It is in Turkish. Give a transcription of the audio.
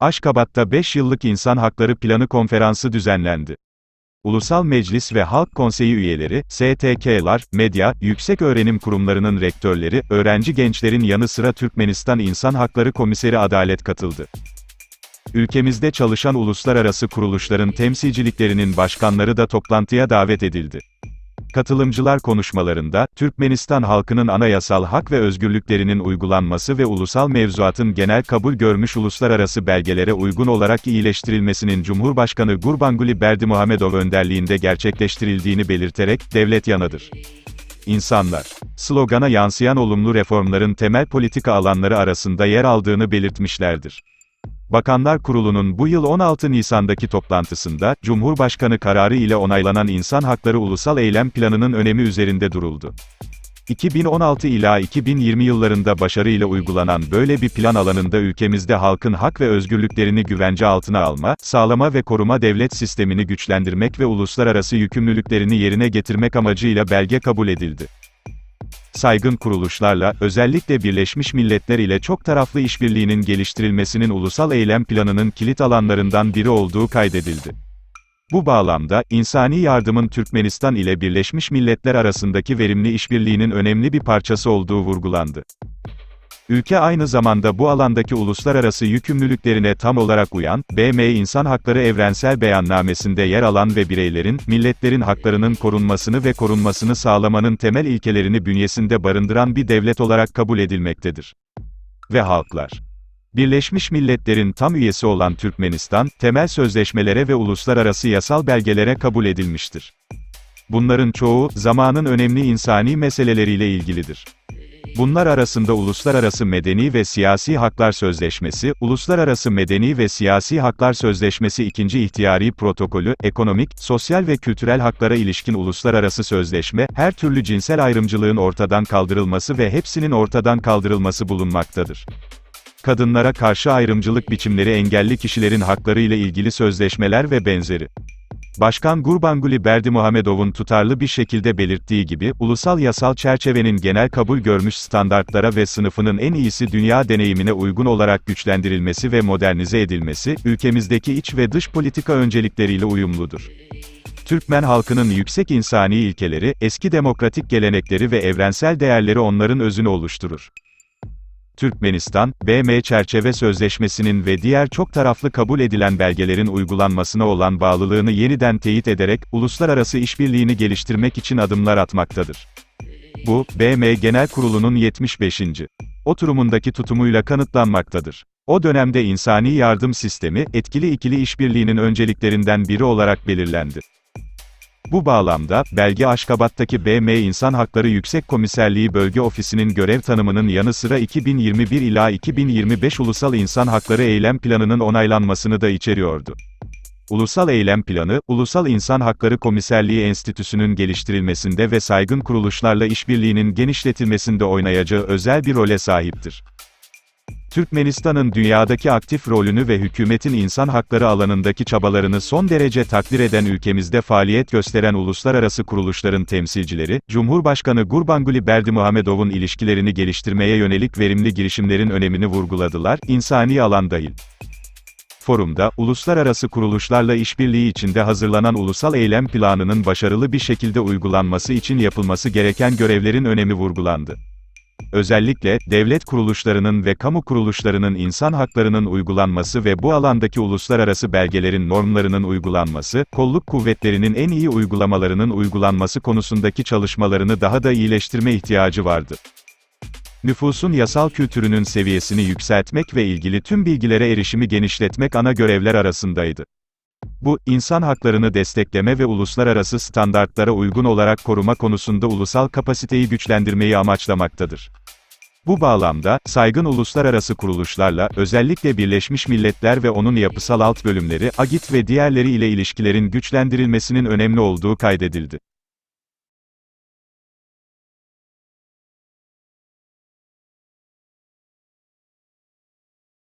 Aşkabat'ta 5 yıllık İnsan Hakları Planı konferansı düzenlendi. Ulusal Meclis ve Halk Konseyi üyeleri, STK'lar, medya, yüksek öğrenim kurumlarının rektörleri, öğrenci gençlerin yanı sıra Türkmenistan İnsan Hakları Komiseri Adalet katıldı. Ülkemizde çalışan uluslararası kuruluşların temsilciliklerinin başkanları da toplantıya davet edildi. Katılımcılar konuşmalarında, Türkmenistan halkının anayasal hak ve özgürlüklerinin uygulanması ve ulusal mevzuatın genel kabul görmüş uluslararası belgelere uygun olarak iyileştirilmesinin Cumhurbaşkanı Gurbanguly Berdimuhamedov önderliğinde gerçekleştirildiğini belirterek, devlet yanıdır. İnsanlar, slogana yansıyan olumlu reformların temel politika alanları arasında yer aldığını belirtmişlerdir. Bakanlar Kurulu'nun bu yıl 16 Nisan'daki toplantısında, Cumhurbaşkanı kararı ile onaylanan İnsan Hakları Ulusal Eylem Planı'nın önemi üzerinde duruldu. 2016 ila 2020 yıllarında başarıyla uygulanan böyle bir plan alanında ülkemizde halkın hak ve özgürlüklerini güvence altına alma, sağlama ve koruma devlet sistemini güçlendirmek ve uluslararası yükümlülüklerini yerine getirmek amacıyla belge kabul edildi saygın kuruluşlarla, özellikle Birleşmiş Milletler ile çok taraflı işbirliğinin geliştirilmesinin ulusal eylem planının kilit alanlarından biri olduğu kaydedildi. Bu bağlamda, insani yardımın Türkmenistan ile Birleşmiş Milletler arasındaki verimli işbirliğinin önemli bir parçası olduğu vurgulandı. Ülke aynı zamanda bu alandaki uluslararası yükümlülüklerine tam olarak uyan, BM İnsan Hakları Evrensel Beyannamesi'nde yer alan ve bireylerin, milletlerin haklarının korunmasını ve korunmasını sağlamanın temel ilkelerini bünyesinde barındıran bir devlet olarak kabul edilmektedir. Ve halklar. Birleşmiş Milletler'in tam üyesi olan Türkmenistan, temel sözleşmelere ve uluslararası yasal belgelere kabul edilmiştir. Bunların çoğu, zamanın önemli insani meseleleriyle ilgilidir. Bunlar arasında Uluslararası Medeni ve Siyasi Haklar Sözleşmesi, Uluslararası Medeni ve Siyasi Haklar Sözleşmesi 2. İhtiyari Protokolü, ekonomik, sosyal ve kültürel haklara ilişkin uluslararası sözleşme, her türlü cinsel ayrımcılığın ortadan kaldırılması ve hepsinin ortadan kaldırılması bulunmaktadır. Kadınlara karşı ayrımcılık biçimleri engelli kişilerin hakları ile ilgili sözleşmeler ve benzeri. Başkan Gurbanguly Berdimuhamedov'un tutarlı bir şekilde belirttiği gibi, ulusal yasal çerçevenin genel kabul görmüş standartlara ve sınıfının en iyisi dünya deneyimine uygun olarak güçlendirilmesi ve modernize edilmesi, ülkemizdeki iç ve dış politika öncelikleriyle uyumludur. Türkmen halkının yüksek insani ilkeleri, eski demokratik gelenekleri ve evrensel değerleri onların özünü oluşturur. Türkmenistan, BM Çerçeve Sözleşmesi'nin ve diğer çok taraflı kabul edilen belgelerin uygulanmasına olan bağlılığını yeniden teyit ederek, uluslararası işbirliğini geliştirmek için adımlar atmaktadır. Bu, BM Genel Kurulu'nun 75. oturumundaki tutumuyla kanıtlanmaktadır. O dönemde insani yardım sistemi, etkili ikili işbirliğinin önceliklerinden biri olarak belirlendi. Bu bağlamda, belge Aşkabat'taki BM İnsan Hakları Yüksek Komiserliği Bölge Ofisi'nin görev tanımının yanı sıra 2021 ila 2025 Ulusal İnsan Hakları Eylem Planı'nın onaylanmasını da içeriyordu. Ulusal Eylem Planı, Ulusal İnsan Hakları Komiserliği Enstitüsü'nün geliştirilmesinde ve saygın kuruluşlarla işbirliğinin genişletilmesinde oynayacağı özel bir role sahiptir. Türkmenistan'ın dünyadaki aktif rolünü ve hükümetin insan hakları alanındaki çabalarını son derece takdir eden ülkemizde faaliyet gösteren uluslararası kuruluşların temsilcileri, Cumhurbaşkanı Gurbanguly Berdimuhamedov'un ilişkilerini geliştirmeye yönelik verimli girişimlerin önemini vurguladılar, insani alan dahil. Forumda, uluslararası kuruluşlarla işbirliği içinde hazırlanan ulusal eylem planının başarılı bir şekilde uygulanması için yapılması gereken görevlerin önemi vurgulandı. Özellikle, devlet kuruluşlarının ve kamu kuruluşlarının insan haklarının uygulanması ve bu alandaki uluslararası belgelerin normlarının uygulanması, kolluk kuvvetlerinin en iyi uygulamalarının uygulanması konusundaki çalışmalarını daha da iyileştirme ihtiyacı vardı. Nüfusun yasal kültürünün seviyesini yükseltmek ve ilgili tüm bilgilere erişimi genişletmek ana görevler arasındaydı. Bu, insan haklarını destekleme ve uluslararası standartlara uygun olarak koruma konusunda ulusal kapasiteyi güçlendirmeyi amaçlamaktadır. Bu bağlamda, saygın uluslararası kuruluşlarla, özellikle Birleşmiş Milletler ve onun yapısal alt bölümleri, AGİT ve diğerleri ile ilişkilerin güçlendirilmesinin önemli olduğu kaydedildi.